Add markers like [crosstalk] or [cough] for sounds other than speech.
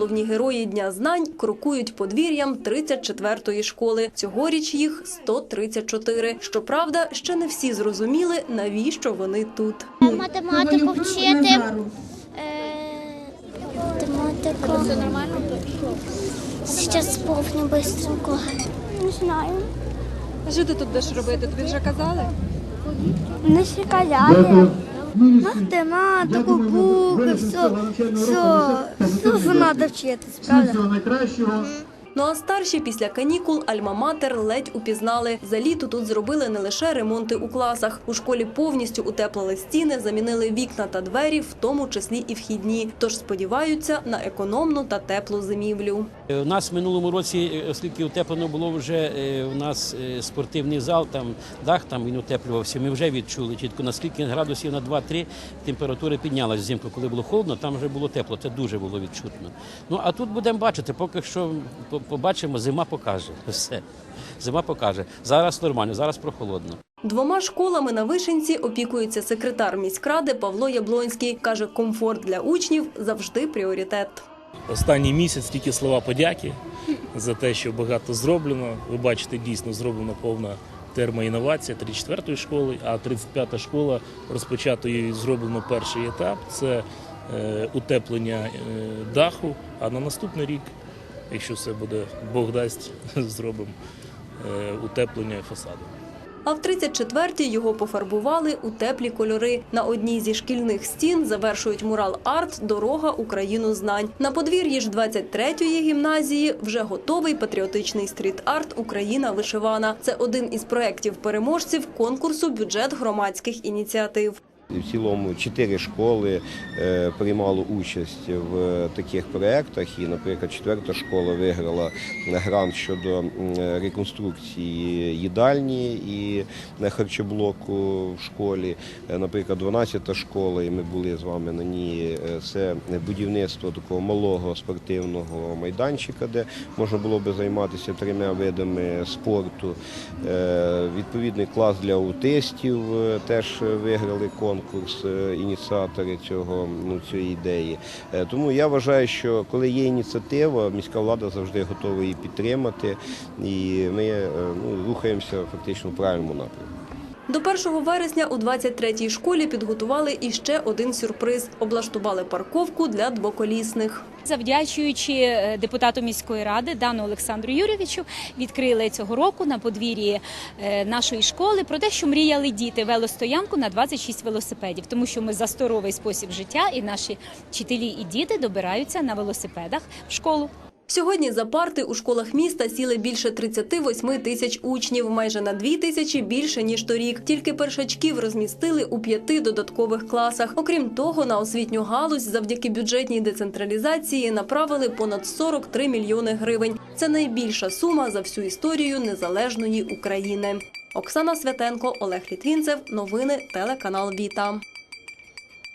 головні герої Дня знань крокують подвір'ям 34-ї школи. Цьогоріч їх 134. Щоправда, ще не всі зрозуміли, навіщо вони тут. Математику вчити. Е, Математику. Все нормально? Зараз повню бистренько. Не знаю. А що ти тут будеш робити? Тобі вже казали? Не ще казали. Математику, букви, все, все, все, все треба вчитись, правда? Всього найкращого. Ну а старші після канікул Альма-Матер ледь упізнали. За літо тут зробили не лише ремонти у класах. У школі повністю утеплили стіни, замінили вікна та двері, в тому числі і вхідні. Тож сподіваються на економну та теплу зимівлю. Е, У нас в минулому році, е, оскільки утеплено було вже е, у нас спортивний зал, там дах там він утеплювався. Ми вже відчули чітко наскільки градусів на 2-3 температура піднялась взимку. Коли було холодно, там вже було тепло. Це дуже було відчутно. Ну а тут будемо бачити, поки що побачимо, зима покаже [laughs] все. Зима покаже. Зараз нормально, зараз прохолодно. Двома школами на Вишенці опікується секретар міськради Павло Яблонський. Каже, комфорт для учнів завжди пріоритет. Останній місяць тільки слова подяки за те, що багато зроблено. Ви бачите, дійсно зроблена повна термоінновація 34-ї школи, а 35-та школа розпочато і зроблено перший етап. Це е, утеплення е, даху. А на наступний рік, якщо все буде Бог дасть, [laughs] зробимо е, утеплення фасаду. А в 34-й його пофарбували у теплі кольори. На одній зі шкільних стін завершують мурал арт Дорога Україну знань. На подвір'ї ж 23-ї гімназії вже готовий патріотичний стріт-арт Україна вишивана. Це один із проєктів переможців конкурсу Бюджет громадських ініціатив. В цілому чотири школи е, приймали участь в таких проєктах. І, наприклад, четверта школа виграла грант щодо реконструкції їдальні і е, харчоблоку в школі. Е, Наприклад, 12 школа, і ми були з вами на ній. Це будівництво такого малого спортивного майданчика, де можна було би займатися трьома видами спорту. Відповідний клас для аутистів теж виграли конкурс, е, ініціатори цього ну, цієї ідеї. Е, Тому я вважаю, що коли є ініціатива, міська влада завжди готова її підтримати, і ми е, ну, рухаємося фактично в правильному напрямку. До 1 вересня у 23-й школі підготували іще один сюрприз. Облаштували парковку для двоколісних. Завдячуючи е, депутату міської ради Дану Олександру Юрійовичу, відкрили цього року на подвір'ї е, нашої школи про те, що мріяли діти велостоянку на 26 велосипедів, тому що ми за здоровий спосіб життя, і наші вчителі і діти добираються на велосипедах в школу. Сьогодні за парти у школах міста сіли більше 38 тисяч учнів, майже на 2 тисячі більше ніж торік. Тільки першачків розмістили у п'яти додаткових класах. Окрім того, на освітню галузь завдяки бюджетній децентралізації направили понад 43 мільйони гривень. Це найбільша сума за всю історію незалежної України. Оксана Святенко, Олег Літвінцев. Новини телеканал Віта.